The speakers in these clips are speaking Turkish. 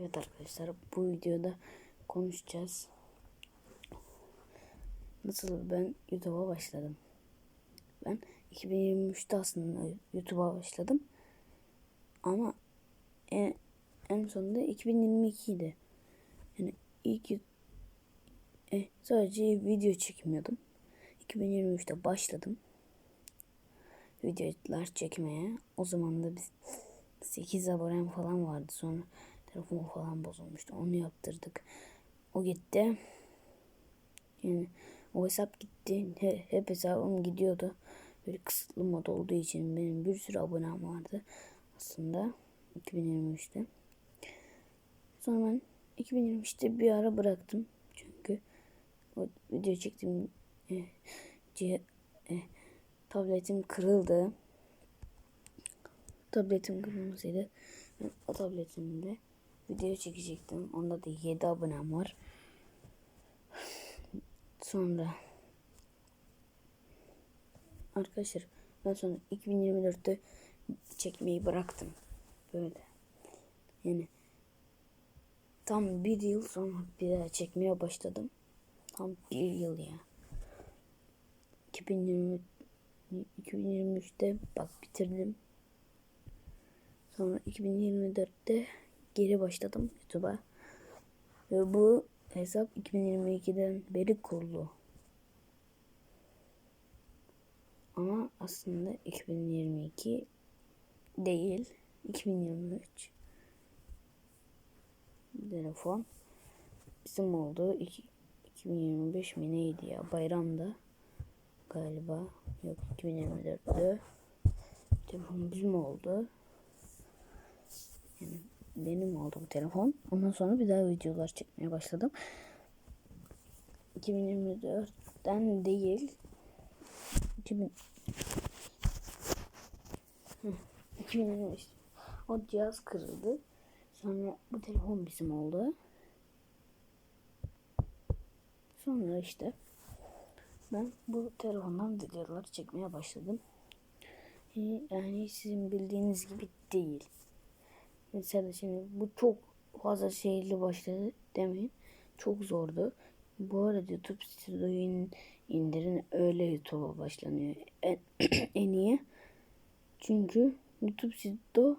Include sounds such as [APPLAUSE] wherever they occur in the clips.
Evet arkadaşlar bu videoda konuşacağız. Nasıl ben YouTube'a başladım. Ben 2023'te aslında YouTube'a başladım. Ama en, en sonunda 2022'ydi. Yani ilk e, sadece video çekmiyordum. 2023'te başladım. Videolar çekmeye. O zaman da biz 8 abonem falan vardı. Sonra telefon falan bozulmuştu. Onu yaptırdık. O gitti. Yani o hesap gitti. He, hep hesabım gidiyordu. Böyle kısıtlı mod olduğu için benim bir sürü abonem vardı. Aslında 2023'te. Sonra ben 2023'te bir ara bıraktım. Çünkü o video çektiğim e, c- e, tabletim kırıldı. Tabletim kırılmasıydı. O tabletimde video çekecektim. Onda da 7 abonem var. Sonra arkadaşlar ben sonra 2024'te çekmeyi bıraktım. Böyle. Yani tam bir yıl sonra bir daha çekmeye başladım. Tam bir yıl ya. 2020 2023'te bak bitirdim. Sonra 2024'te geri başladım YouTube'a. Ve bu hesap 2022'den beri kurulu. Ama aslında 2022 değil. 2023. Telefon bizim oldu. İki- 2025 mi neydi ya? Bayramda galiba. Yok 2024'te. Telefon bizim oldu. Benim oldu bu telefon. Ondan sonra bir daha videolar çekmeye başladım. 2024'ten değil. 2000 Hı, 2025. O cihaz kırıldı. Sonra bu telefon bizim oldu. Sonra işte ben bu telefondan videolar çekmeye başladım. Ee, Yani sizin bildiğiniz gibi değil. Mesela şimdi bu çok fazla şeyli başladı demeyin. Çok zordu. Bu arada YouTube Studio'yu in- indirin öyle YouTube'a başlanıyor. En, [CLEARS THROAT] en iyi. Çünkü YouTube Studio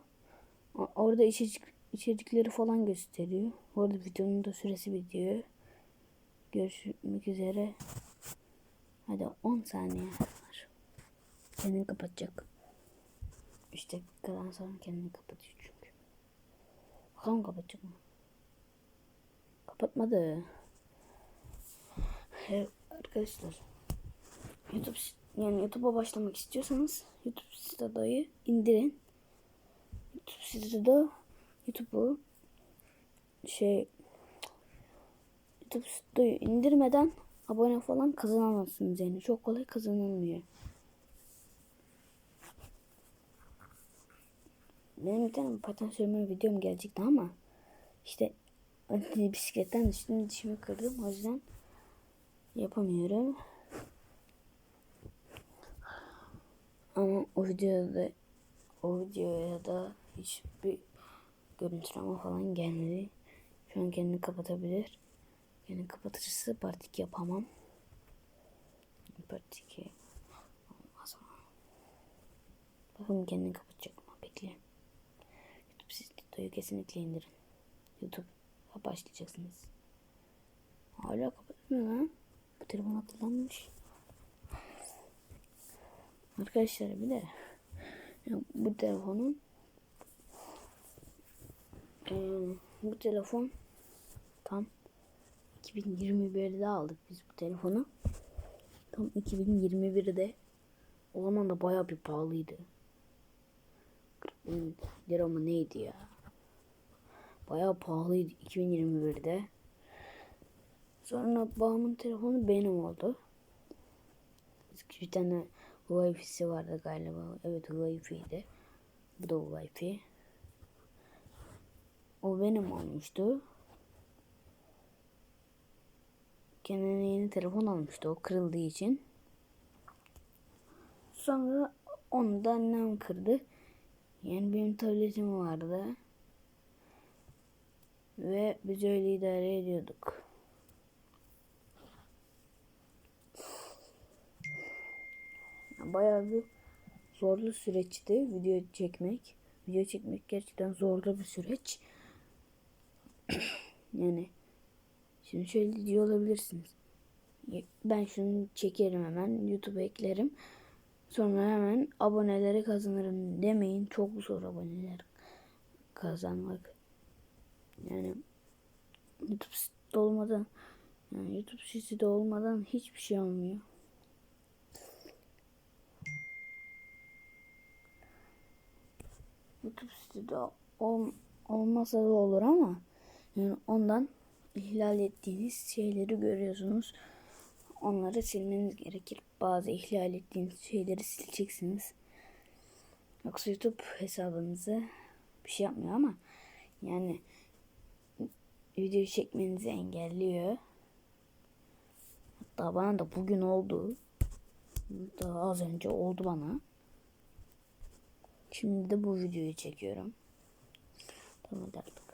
orada içerik, içerikleri falan gösteriyor. Bu arada videonun da süresi bitiyor. Görüşmek üzere. Hadi 10 saniye var. Kendini kapatacak. 3 dakikadan sonra kendini çünkü. Bakalım kapatacak mı? Kapatmadı. Evet arkadaşlar. YouTube yani YouTube'a başlamak istiyorsanız YouTube Studio'yu indirin. YouTube Studio YouTube'u şey YouTube Studio'yu indirmeden abone falan kazanamazsınız yani. Çok kolay kazanılmıyor. Benim bir tane paten sürme videom gelecekti ama işte bisikletten düştüm dişimi kırdım. O yüzden yapamıyorum. Ama o videoda o videoya da hiçbir görüntüleme falan gelmedi. Şu an kendini kapatabilir. Yani kapatırsa part 2 yapamam. Part 2 olmaz mı? Bakalım kendini kapatacak videoyu kesinlikle indirin. YouTube'a başlayacaksınız. Hala kapatmıyor lan. Bu telefon akıllanmış. Arkadaşlar bir de bu telefonun eee, bu telefon tam 2021'de aldık biz bu telefonu. Tam 2021'de o zaman da bayağı bir pahalıydı. 40 bin lira mı neydi ya? Bayağı pahalıydı 2021'de. Sonra babamın telefonu benim oldu. Bir tane Wi-Fi'si vardı galiba. Evet Wi-Fi'ydi. Bu da Wi-Fi. O benim olmuştu. Kendine yeni telefon almıştı o kırıldığı için. Sonra onu da annem kırdı. Yani benim tabletim vardı. Ve biz öyle idare ediyorduk. Bayağı bir zorlu süreçti video çekmek. Video çekmek gerçekten zorlu bir süreç. [CLEARS THROAT] yani şimdi şöyle diyor olabilirsiniz. Ben şunu çekerim hemen YouTube'a eklerim. Sonra hemen aboneleri kazanırım demeyin. Çok zor aboneler kazanmak. Yani YouTube sitede olmadan yani YouTube sitede olmadan hiçbir şey olmuyor. YouTube sitede ol, olmasa da olur ama yani ondan ihlal ettiğiniz şeyleri görüyorsunuz. Onları silmeniz gerekir. Bazı ihlal ettiğiniz şeyleri sileceksiniz. Yoksa YouTube hesabınızı bir şey yapmıyor ama yani video çekmenizi engelliyor. Hatta bana da bugün oldu. Daha az önce oldu bana. Şimdi de bu videoyu çekiyorum. Tamam hadi.